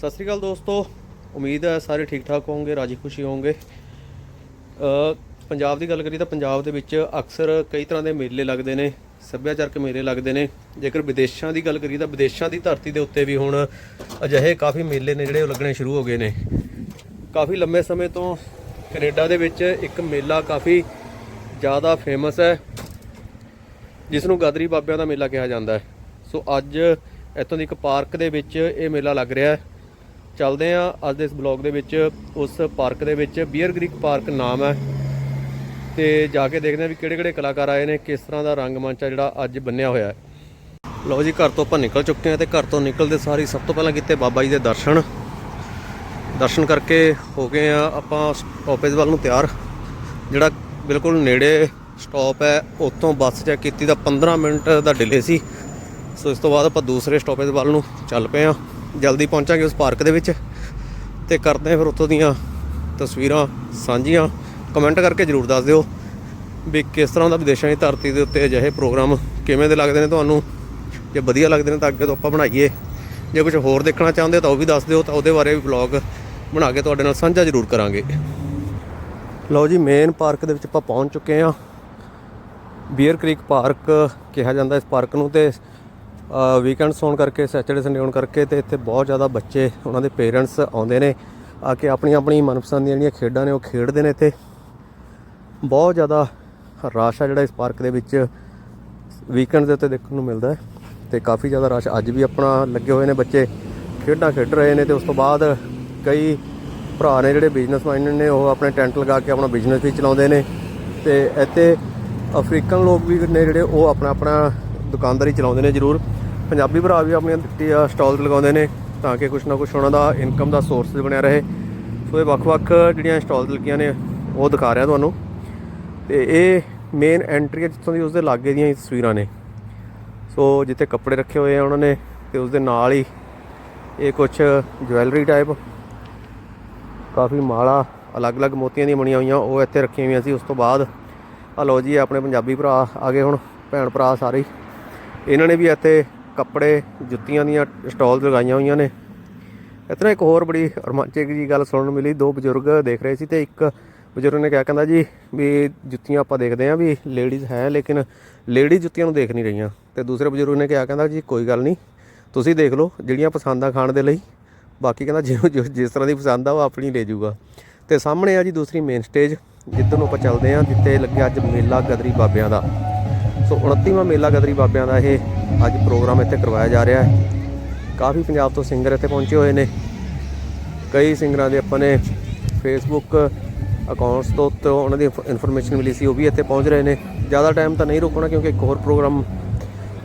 ਸਤਿ ਸ੍ਰੀ ਅਕਾਲ ਦੋਸਤੋ। ਉਮੀਦ ਹੈ ਸਾਰੇ ਠੀਕ ਠਾਕ ਹੋਵੋਗੇ, ਰਾਜੀ ਖੁਸ਼ੀ ਹੋਵੋਗੇ। ਪੰਜਾਬ ਦੀ ਗੱਲ ਕਰੀ ਤਾਂ ਪੰਜਾਬ ਦੇ ਵਿੱਚ ਅਕਸਰ ਕਈ ਤਰ੍ਹਾਂ ਦੇ ਮੇਲੇ ਲੱਗਦੇ ਨੇ, ਸੱਭਿਆਚਾਰਕ ਮੇਲੇ ਲੱਗਦੇ ਨੇ। ਜੇਕਰ ਵਿਦੇਸ਼ਾਂ ਦੀ ਗੱਲ ਕਰੀ ਤਾਂ ਵਿਦੇਸ਼ਾਂ ਦੀ ਧਰਤੀ ਦੇ ਉੱਤੇ ਵੀ ਹੁਣ ਅਜਿਹੇ ਕਾਫੀ ਮੇਲੇ ਨੇ ਜਿਹੜੇ ਉਹ ਲੱਗਣੇ ਸ਼ੁਰੂ ਹੋ ਗਏ ਨੇ। ਕਾਫੀ ਲੰਬੇ ਸਮੇਂ ਤੋਂ ਕੈਨੇਡਾ ਦੇ ਵਿੱਚ ਇੱਕ ਮੇਲਾ ਕਾਫੀ ਜ਼ਿਆਦਾ ਫੇਮਸ ਹੈ ਜਿਸ ਨੂੰ ਗਾਦਰੀ ਬਾਬਿਆਂ ਦਾ ਮੇਲਾ ਕਿਹਾ ਜਾਂਦਾ ਹੈ। ਸੋ ਅੱਜ ਇੱਥੋਂ ਦੀ ਇੱਕ ਪਾਰਕ ਦੇ ਵਿੱਚ ਇਹ ਮੇਲਾ ਲੱਗ ਰਿਹਾ ਹੈ। ਚੱਲਦੇ ਆ ਅੱਜ ਦੇ ਇਸ ਬਲੌਗ ਦੇ ਵਿੱਚ, ਉਸ ਪਾਰਕ ਦੇ ਵਿੱਚ, ਬੀਅਰ ਗ੍ਰੀਕ ਪਾਰਕ ਨਾਮ ਹੈ। ਤੇ ਜਾ ਕੇ ਦੇਖਦੇ ਆ ਵੀ ਕਿਹੜੇ ਕਿਹੜੇ ਕਲਾਕਾਰ ਆਏ ਨੇ, ਕਿਸ ਤਰ੍ਹਾਂ ਦਾ ਰੰਗਮੰਚ ਆ ਜਿਹੜਾ ਅੱਜ ਬੰਨਿਆ ਹੋਇਆ ਹੈ। ਲਓ ਜੀ, ਘਰ ਤੋਂ ਆਪਾਂ ਨਿਕਲ ਚੁੱਕੇ ਹਾਂ ਤੇ ਘਰ ਤੋਂ ਨਿਕਲਦੇ ਸਾਰੀ ਸਭ ਤੋਂ ਪਹਿਲਾਂ ਕੀਤੇ ਬਾਬਾ ਜੀ ਦੇ ਦਰਸ਼ਨ। ਦਰਸ਼ਨ ਕਰਕੇ ਹੋ ਗਏ ਆ ਆਪਾਂ ਸਟਾਪੇਜ ਵੱਲ ਨੂੰ ਤਿਆਰ। ਜਿਹੜਾ ਬਿਲਕੁਲ ਨੇੜੇ ਸਟਾਪ ਹੈ, ਉੱਥੋਂ ਬੱਸ ਚੈੱਕ ਕੀਤੀ ਤਾਂ 15 ਮਿੰਟ ਦਾ ਡਿਲੇ ਸੀ। ਸੋ ਇਸ ਤੋਂ ਬਾਅਦ ਆਪਾਂ ਦੂਸਰੇ ਸਟਾਪੇਜ ਵੱਲ ਨੂੰ ਚੱਲ ਪਏ ਆ ਜਲਦੀ ਪਹੁੰਚਾਂਗੇ ਉਸ ਪਾਰਕ ਦੇ ਵਿੱਚ ਤੇ ਕਰਦੇ ਆ ਫਿਰ ਉੱਥੋਂ ਦੀਆਂ ਤਸਵੀਰਾਂ ਸਾਂਝੀਆਂ। ਕਮੈਂਟ ਕਰਕੇ ਜਰੂਰ ਦੱਸ ਦਿਓ ਵੀ ਕਿਸ ਤਰ੍ਹਾਂ ਦਾ ਵਿਦੇਸ਼ਾਂ ਦੀ ਧਰਤੀ ਦੇ ਉੱਤੇ ਅਜਿਹੇ ਪ੍ਰੋਗਰਾਮ ਕਿਵੇਂ ਦੇ ਲੱਗਦੇ ਨੇ ਤੁਹਾਨੂੰ? ਜੇ ਵਧੀਆ ਲੱਗਦੇ ਨੇ ਤਾਂ ਅੱਗੇ ਤੋਂ ਆਪਾਂ ਬਣਾਈਏ। ਜੇ ਕੁਝ ਹੋਰ ਦੇਖਣਾ ਚਾਹੁੰਦੇ ਹੋ ਤਾਂ ਉਹ ਵੀ ਦੱਸ ਦਿਓ ਤਾਂ ਉਹਦੇ ਬਾਰੇ ਵੀ ਵਲੌਗ ਬਣਾ ਕੇ ਤੁਹਾਡੇ ਨਾਲ ਸਾਂਝਾ ਜ਼ਰੂਰ ਕਰਾਂਗੇ। ਲਓ ਜੀ ਮੇਨ ਪਾਰਕ ਦੇ ਵਿੱਚ ਆਪਾਂ ਪਹੁੰਚ ਚੁੱਕੇ ਹਾਂ। ਬੀਅਰ ਕ੍ਰੀਕ ਪਾਰਕ ਕਿਹਾ ਜਾਂਦਾ ਇਸ ਪਾਰਕ ਨੂੰ ਤੇ ਵੀਕਐਂਡਸ ਹੋਣ ਕਰਕੇ ਸੈਚਰਡੇ ਸੰਡੇ ਹੋਣ ਕਰਕੇ ਤੇ ਇੱਥੇ ਬਹੁਤ ਜ਼ਿਆਦਾ ਬੱਚੇ, ਉਹਨਾਂ ਦੇ ਪੇਰੈਂਟਸ ਆਉਂਦੇ ਨੇ। ਆ ਕੇ ਆਪਣੀ ਆਪਣੀ ਮਨਪਸੰਦ ਦੀਆਂ ਜਿਹੜੀਆਂ ਖੇਡਾਂ ਨੇ ਉਹ ਖੇਡਦੇ ਨੇ ਇੱਥੇ। ਬਹੁਤ ਜ਼ਿਆਦਾ ਰਸ਼ ਆ ਜਿਹੜਾ ਇਸ ਪਾਰਕ ਦੇ ਵਿੱਚ। ਵੀਕਐਂਡ ਦੇ ਉੱਤੇ ਦੇਖਣ ਨੂੰ ਮਿਲਦਾ ਹੈ ਤੇ ਕਾਫੀ ਜ਼ਿਆਦਾ ਰਸ਼। ਅੱਜ ਵੀ ਆਪਣਾ ਲੱਗੇ ਹੋਏ ਨੇ ਬੱਚੇ, ਖੇਡਾਂ ਖੇਡ ਰਹੇ ਨੇ ਤੇ ਉਸ ਤੋਂ ਬਾਅਦ ਕਈ ਭਰਾ ਨੇ ਜਿਹੜੇ ਬਿਜ਼ਨਸ ਮਾਈਂਡਡ ਨੇ, ਉਹ ਆਪਣੇ ਟੈਂਟ ਲਗਾ ਕੇ ਆਪਣਾ ਬਿਜ਼ਨਸ ਵੀ ਚਲਾਉਂਦੇ ਨੇ। ਤੇ ਇੱਥੇ ਅਫਰੀਕਨ ਲੋਕ ਵੀ ਨੇ ਜਿਹੜੇ, ਉਹ ਆਪਣਾ ਆਪਣਾ ਦੁਕਾਨਦਾਰੀ ਚਲਾਉਂਦੇ ਨੇ ਜ਼ਰੂਰ। ਪੰਜਾਬੀ ਭਰਾ ਵੀ ਆਪਣੀਆਂ ਸਟਾਲਸ ਲਗਾਉਂਦੇ ਨੇ ਤਾਂ ਕਿ ਕੁਛ ਨਾ ਕੁਛ ਉਹਨਾਂ ਦਾ ਇਨਕਮ ਦਾ ਸੋਰਸ ਬਣਿਆ ਰਹੇ। ਸੋ ਇਹ ਵੱਖ-ਵੱਖ ਜਿਹੜੀਆਂ ਸਟਾਲਸ ਲੱਗੀਆਂ ਨੇ, ਉਹ ਦਿਖਾ ਰਿਹਾ ਤੁਹਾਨੂੰ। ਤੇ ਇਹ ਮੇਨ ਐਂਟਰੀ ਹੈ ਜਿੱਥੋਂ ਦੀ ਉਸਦੇ ਲਾਗੇ ਦੀਆਂ ਹੀ ਤਸਵੀਰਾਂ ਨੇ। ਸੋ ਜਿੱਥੇ ਕੱਪੜੇ ਰੱਖੇ ਹੋਏ ਆ ਉਹਨਾਂ ਨੇ ਤੇ ਉਸਦੇ ਨਾਲ ਹੀ ਇਹ ਕੁਝ ਜਵੈਲਰੀ ਟਾਈਪ ਕਾਫੀ ਮਾਲਾ, ਅਲੱਗ-ਅਲੱਗ ਮੋਤੀਆਂ ਦੀਆਂ ਬਣੀਆਂ ਹੋਈਆਂ, ਉਹ ਇੱਥੇ ਰੱਖੀਆਂ ਹੋਈਆਂ ਸੀ। ਉਸ ਤੋਂ ਬਾਅਦ ਆ ਲਓ ਜੀ ਆਪਣੇ ਪੰਜਾਬੀ ਭਰਾ ਆ ਗਏ ਹੁਣ, ਭੈਣ ਭਰਾ ਸਾਰੇ। ਇਹਨਾਂ ਨੇ ਵੀ ਇੱਥੇ ਕੱਪੜੇ, ਜੁੱਤੀਆਂ ਦੀਆਂ ਸਟਾਲਸ ਲਗਾਈਆਂ ਹੋਈਆਂ ਨੇ। ਇਤਨਾ ਇੱਕ ਹੋਰ ਬੜੀ ਰੋਮਾਂਚਕ ਜੀ ਗੱਲ ਸੁਣਨ ਨੂੰ ਮਿਲੀ। ਦੋ ਬਜ਼ੁਰਗ ਦੇਖ ਰਹੇ ਸੀ ਤੇ ਇੱਕ ਬਜ਼ੁਰਗ ਨੇ ਕਿਹਾ, ਕਹਿੰਦਾ ਜੀ ਵੀ ਜੁੱਤੀਆਂ ਆਪਾਂ ਦੇਖਦੇ ਆਂ ਵੀ ਲੇਡੀਜ਼ ਹੈ, ਲੇਕਿਨ ਲੇਡੀ ਜੁੱਤੀਆਂ ਨੂੰ ਦੇਖ ਨਹੀਂ ਰਹੀਆਂ। ਤੇ ਦੂਸਰੇ ਬਜ਼ੁਰਗ ਨੇ ਕਿਹਾ, ਕਹਿੰਦਾ ਜੀ ਕੋਈ ਗੱਲ ਨਹੀਂ, ਤੁਸੀਂ ਦੇਖ ਲਓ ਜਿਹੜੀਆਂ ਪਸੰਦ ਆ ਖਾਣ ਦੇ ਲਈ। ਬਾਕੀ ਕਹਿੰਦਾ ਜਿਹਨੂੰ ਜੋ- ਜਿਸ ਤਰ੍ਹਾਂ ਦੀ ਪਸੰਦ ਆ, ਉਹ ਆਪਣੀ ਲੈ ਜਾਊਗਾ। ਤੇ ਸਾਹਮਣੇ ਆ ਜੀ ਦੂਸਰੀ ਮੇਨ ਸਟੇਜ ਜਿੱਧਰ ਨੂੰ ਆਪਾਂ ਚੱਲਦੇ ਆ ਜਿੱਥੇ ਲੱਗਿਆ ਅੱਜ ਮੇਲਾ ਗਦਰੀ ਬਾਬਿਆਂ ਦਾ। ਸੋ 29ਵਾਂ ਮੇਲਾ ਗਦਰੀ ਬਾਬਿਆਂ ਦਾ ਇਹ ਅੱਜ ਪ੍ਰੋਗਰਾਮ ਇੱਥੇ ਕਰਵਾਇਆ ਜਾ ਰਿਹਾ ਹੈ। ਕਾਫੀ ਪੰਜਾਬ ਤੋਂ ਸਿੰਗਰ ਇੱਥੇ ਪਹੁੰਚੇ ਹੋਏ ਨੇ। ਕਈ ਸਿੰਗਰਾਂ ਦੇ ਆਪਾਂ ਨੇ ਫੇਸਬੁੱਕ ਅਕਾਊਂਟਸ ਤੋਂ ਤੋਂ ਉਹਨਾਂ ਦੀ ਇਨਫੋਰਮੇਸ਼ਨ ਮਿਲੀ ਸੀ, ਉਹ ਵੀ ਇੱਥੇ ਪਹੁੰਚ ਰਹੇ ਨੇ। ਜ਼ਿਆਦਾ ਟਾਈਮ ਤਾਂ ਨਹੀਂ ਰੁਕਣਾ ਕਿਉਂਕਿ ਇੱਕ ਹੋਰ ਪ੍ਰੋਗਰਾਮ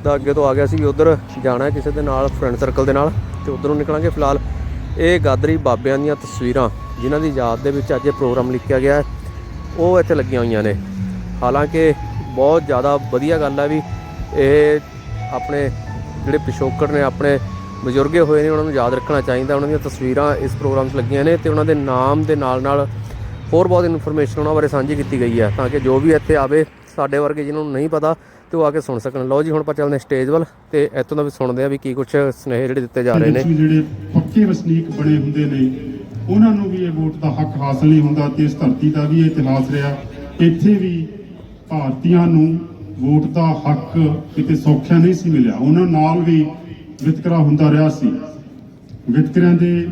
ਦਾ ਅੱਗੇ ਤੋਂ ਆ ਗਿਆ ਸੀ ਵੀ ਉਧਰ ਜਾਣਾ ਕਿਸੇ ਦੇ ਨਾਲ ਫਰੈਂਡ ਸਰਕਲ ਦੇ ਨਾਲ ਤੇ ਉਧਰ ਨਿਕਲਾਂਗੇ ਫਿਲਹਾਲ। ਇਹ ਗਾਦਰੀ ਬਾਬਿਆਂ ਦੀਆਂ ਤਸਵੀਰਾਂ ਜਿਨ੍ਹਾਂ ਦੀ ਯਾਦ ਦੇ ਵਿੱਚ ਅੱਜ ਇਹ ਪ੍ਰੋਗਰਾਮ ਲਿਖਿਆ ਗਿਆ ਹੈ। ਉਹ ਇੱਥੇ ਲੱਗੀਆਂ ਹੋਈਆਂ ਨੇ। ਹਾਲਾਂਕਿ ਬਹੁਤ ਜ਼ਿਆਦਾ ਵਧੀਆ ਗੱਲ ਹੈ ਵੀ ਇਹ ਆਪਣੇ ਜਿਹੜੇ ਪਿਛੋਕੜ ਨੇ, ਆਪਣੇ ਬਜ਼ੁਰਗੇ ਹੋਏ ਨੇ, ਉਹਨਾਂ ਨੂੰ ਯਾਦ ਰੱਖਣਾ ਚਾਹੀਦਾ। ਉਹਨਾਂ ਦੀਆਂ ਤਸਵੀਰਾਂ ਇਸ ਪ੍ਰੋਗਰਾਮ 'ਚ ਲੱਗੀਆਂ ਨੇ ਤੇ ਉਹਨਾਂ ਦੇ ਨਾਮ ਦੇ ਨਾਲ ਨਾਲ ਹੋਰ ਬਹੁਤ ਇਨਫੋਰਮੇਸ਼ਨ ਉਹਨਾਂ ਬਾਰੇ ਸਾਂਝੀ ਕੀਤੀ ਗਈ ਹੈ ਤਾਂ ਕਿ ਜੋ ਵੀ ਇੱਥੇ ਆਵੇ ਸਾਡੇ ਵਰਗੇ ਜਿਹਨਾਂ ਨੂੰ ਨਹੀਂ ਪਤਾ ਤੇ ਉਹ ਆ ਕੇ ਸੁਣ ਸਕਣ। ਲਓ ਜੀ, ਹੁਣ ਆਪਾਂ ਚੱਲਦੇ ਸਟੇਜ ਵੱਲ ਤੇ ਇੱਥੋਂ ਦਾ ਵੀ ਸੁਣਦੇ ਆ ਵੀ ਕੀ ਕੁਝ ਸੁਨੇਹੇ ਜਿਹੜੇ ਦਿੱਤੇ ਜਾ ਰਹੇ ਨੇ। ਜਿਹੜੇ ਪੱਕੇ ਵਸਨੀਕ ਬਣੇ ਹੁੰਦੇ ਨੇ, ਉਹਨਾਂ ਨੂੰ ਵੀ ਇਹ ਵੋਟ ਦਾ ਹੱਕ ਹਾਸਲ ਨਹੀਂ ਹੁੰਦਾ ਤੇ ਇਸ ਧਰਤੀ ਦਾ ਵੀ ਇਤਿਹਾਸ ਰਿਹਾ। ਇੱਥੇ ਵੀ ਭਾਰਤੀਆਂ ਨੂੰ ਵੋਟ ਦਾ ਹੱਕ ਕਿਤੇ ਸੌਖਿਆ ਨਹੀਂ ਸੀ ਮਿਲਿਆ। ਉਹਨਾਂ ਨਾਲ ਵੀ ਵਿਤਕਰਾ ਹੁੰਦਾ ਰਿਹਾ ਸੀ। ਵਿਤਕਰਿਆਂ ਦੇ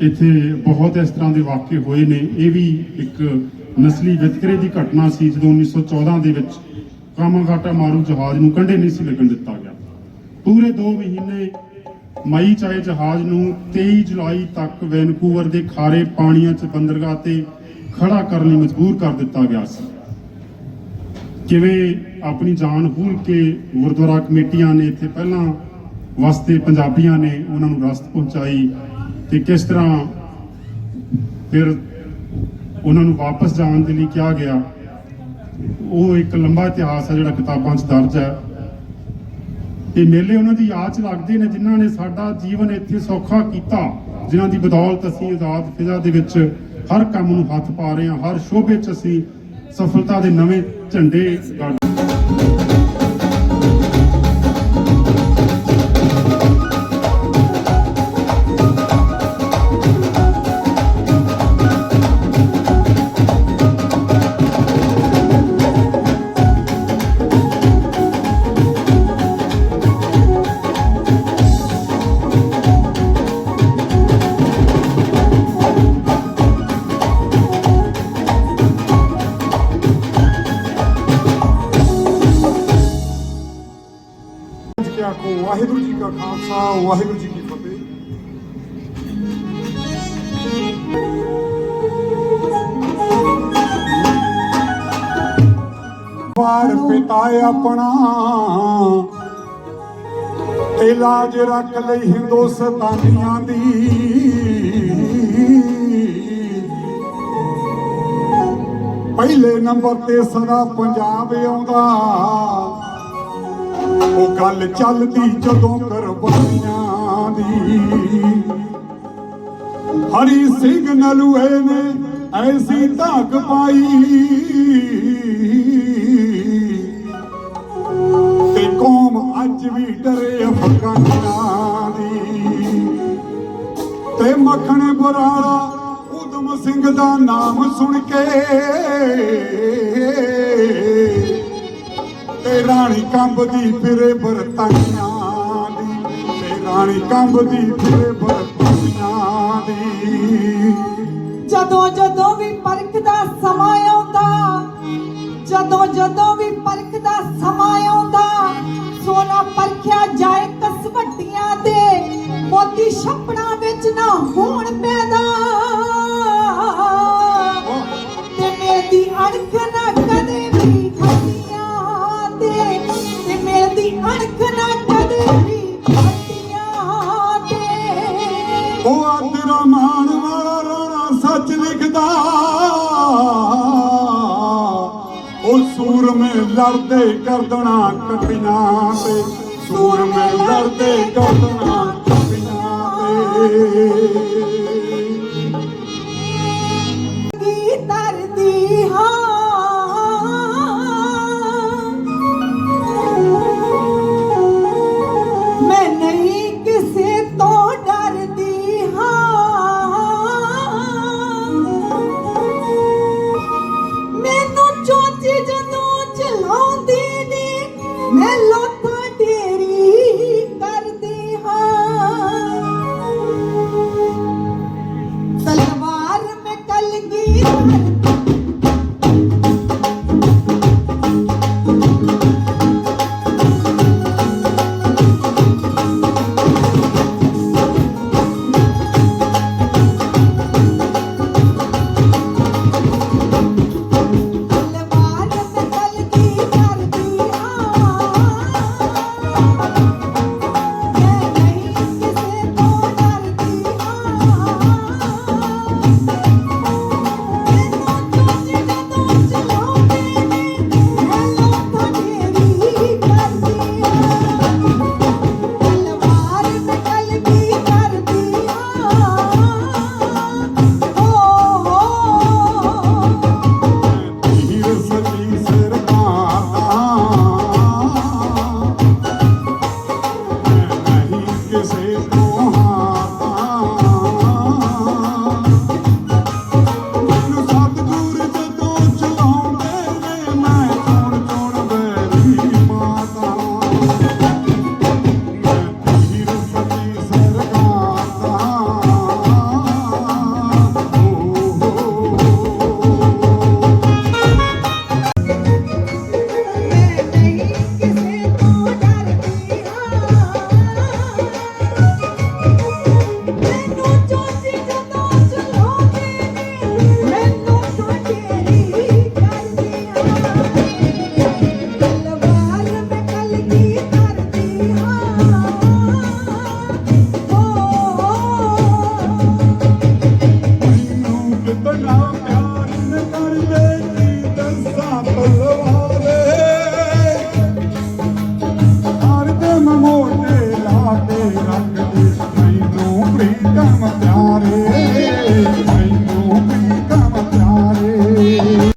ਇੱਥੇ ਬਹੁਤ ਇਸ ਤਰ੍ਹਾਂ ਦੇ ਵਾਕਿਏ ਹੋਏ ਨੇ। ਇਹ ਵੀ ਇੱਕ ਨਸਲੀ ਵਿਤਕਰੇ ਦੀ ਘਟਨਾ ਸੀ, ਜਦੋਂ 1914 ਦੇ ਵਿੱਚ ਕਾਮਾਗਾਟਾ ਮਾਰੂ ਜਹਾਜ਼ ਨੂੰ ਕੰਢੇ ਨਹੀਂ ਸੀ ਲੱਗਣ ਦਿੱਤਾ ਗਿਆ। ਪੂਰੇ 2 ਮਹੀਨੇ ਮਈ ਚਾਹੇ ਜਹਾਜ਼ ਨੂੰ 23 ਜੁਲਾਈ ਤੱਕ ਵੈਨਕੂਵਰ ਦੇ ਖਾਰੇ ਪਾਣੀਆਂ 'ਚ ਬੰਦਰਗਾਹ ਤੇ ਖੜਾ ਕਰਨ ਲਈ ਮਜਬੂਰ ਕਰ ਦਿੱਤਾ ਗਿਆ ਸੀ। ਕਿਵੇਂ ਆਪਣੀ ਜਾਨ ਹੂਲ ਕੇ ਗੁਰਦੁਆਰਾ ਕਮੇਟੀਆਂ ਨੇ ਇੱਥੇ ਪਹਿਲਾਂ ਵਸਤੇ ਪੰਜਾਬੀਆਂ ਨੇ ਉਹਨਾਂ ਨੂੰ ਰਸਤ ਪਹੁੰਚਾਈ ਤੇ ਕਿਸ ਤਰ੍ਹਾਂ ਫਿਰ ਉਹਨਾਂ ਨੂੰ ਵਾਪਸ ਜਾਣ ਦੇ ਲਈ ਕਿਹਾ ਗਿਆ, ਉਹ ਇੱਕ ਲੰਬਾ ਇਤਿਹਾਸ ਹੈ ਜਿਹੜਾ ਕਿਤਾਬਾਂ 'ਚ ਦਰਜ ਹੈ। ਇਹ ਮੇਲੇ ਉਹਨਾਂ ਦੀ ਯਾਦ 'ਚ ਲੱਗਦੇ ਨੇ ਜਿਨ੍ਹਾਂ ਨੇ ਸਾਡਾ ਜੀਵਨ ਇੱਥੇ ਸੌਖਾ ਕੀਤਾ, ਜਿਨ੍ਹਾਂ ਦੀ ਬਦੌਲਤ ਅਸੀਂ ਆਜ਼ਾਦ ਫਿਜ਼ਾ ਦੇ ਵਿੱਚ ਹਰ ਕੰਮ ਨੂੰ ਹੱਥ ਪਾ ਰਹੇ ਹਾਂ, ਹਰ ਸ਼ੋਭੇ 'ਚ ਅਸੀਂ ਸਫਲਤਾ ਦੇ ਨਵੇਂ ਝੰਡੇ ਕਾ ਖਾਲਸਾ, ਵਾਹਿਗੁਰੂ ਜੀ ਕੀ ਫਤਿਹ। ਵਾਰ ਪਿਤਾ ਆਪਣਾ, ਇਲਾਜ ਰੱਖ ਲਈ ਹਿੰਦੁਸਤਾਨੀਆਂ ਦੀ। ਪਹਿਲੇ ਨੰਬਰ ਤੇ ਸਦਾ ਪੰਜਾਬ ਆਉਂਦਾ। ਉਹ ਗੱਲ ਚੱਲਦੀ ਜਦੋਂ ਕਰਵਾਈਆਂ ਦੀ। ਹਰੀ ਸਿੰਘ ਨਲੂਏ ਨੇ ਐਸੀ ਧਾਕ ਪਾਈ। ਤੇ ਕੌਮ ਅੱਜ ਵੀ ਡਰੇ ਅਫਗਾਨਾਂ ਦੀ। ਤੇ ਮੱਖਣ ਬਰਾੜਾ ਉਦਮ ਸਿੰਘ ਦਾ ਨਾਮ ਸੁਣ ਕੇ ਤੇ ਰਾਣੀ ਕੰਬਦੀ ਫਿਰੇ ਬਰਤਾਨੀਆਂ ਦੀ ਤੇ ਰਾਣੀ ਕੰਬਦੀ ਫਿਰੇ ਬਰਤਾਨੀਆਂ ਦੀ। ਜਦੋਂ ਜਦੋਂ ਵੀ ਪਰਖ ਦਾ ਸਮਾਂ ਆਉਂਦਾ ਜਦੋਂ ਜਦੋਂ ਵੀ ਪਰਖ ਦਾ ਸਮਾਂ ਆਉਂਦਾ ਸੋਨਾ ਪਰਖਿਆ ਜਾਏ ਕਸਵੱਟੀਆਂ ਤੇ ਮੋਤੀ ਛੱਪੜਾਂ ਵਿੱਚ ਨਾ ਹੋਣ ਪੈਦਾ। ਤੇ ਮੇਰੀ ਅਣਖ ਸੂਰਮੇ ਲੜਦੇ ਗਰਦਨਾਂ ਕੱਟੀਆਂ ਤੇ। ਸੂਰਮੇ ਲੜਦੇ ਕਰਦਣਾ ਕੱਟੀਆਂ ਤੇ।